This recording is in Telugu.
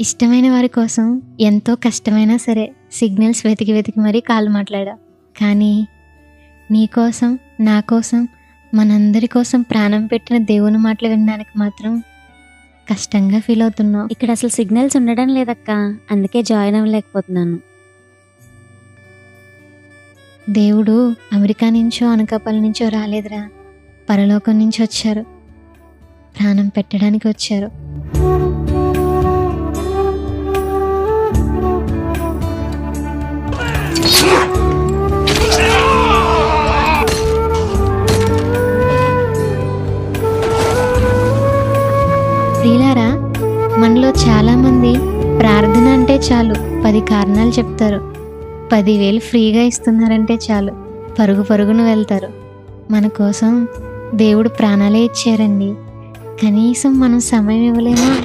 ఇష్టమైన వారి కోసం ఎంతో కష్టమైనా సరే సిగ్నల్స్ వెతికి వెతికి మరీ కాల్ మాట్లాడా. కానీ నీ కోసం నా కోసం మనందరి కోసం ప్రాణం పెట్టిన దేవుని మాటలు వినడానికి మాత్రం కష్టంగా ఫీల్ అవుతున్నావు. ఇక్కడ అసలు సిగ్నల్స్ ఉండడం లేదక్క. అందుకే జాయిన్ అవ్వలేకపోతున్నాను. దేవుడు అమెరికా నుంచో అనకాపల్లి నుంచో రాలేదురా. పరలోకం నుంచి వచ్చారు. ప్రాణం పెట్టడానికి వచ్చారు. ప్రియులారా మనలో చాలామంది ప్రార్థన అంటే చాలు పది కారణాలు చెప్తారు. పదివేలు ఫ్రీగా ఇస్తున్నారంటే చాలు పరుగు పరుగును వెళ్తారు. మన కోసం దేవుడు ప్రాణాలే ఇచ్చారండి. కనీసం మనం సమయం ఇవ్వలేమా?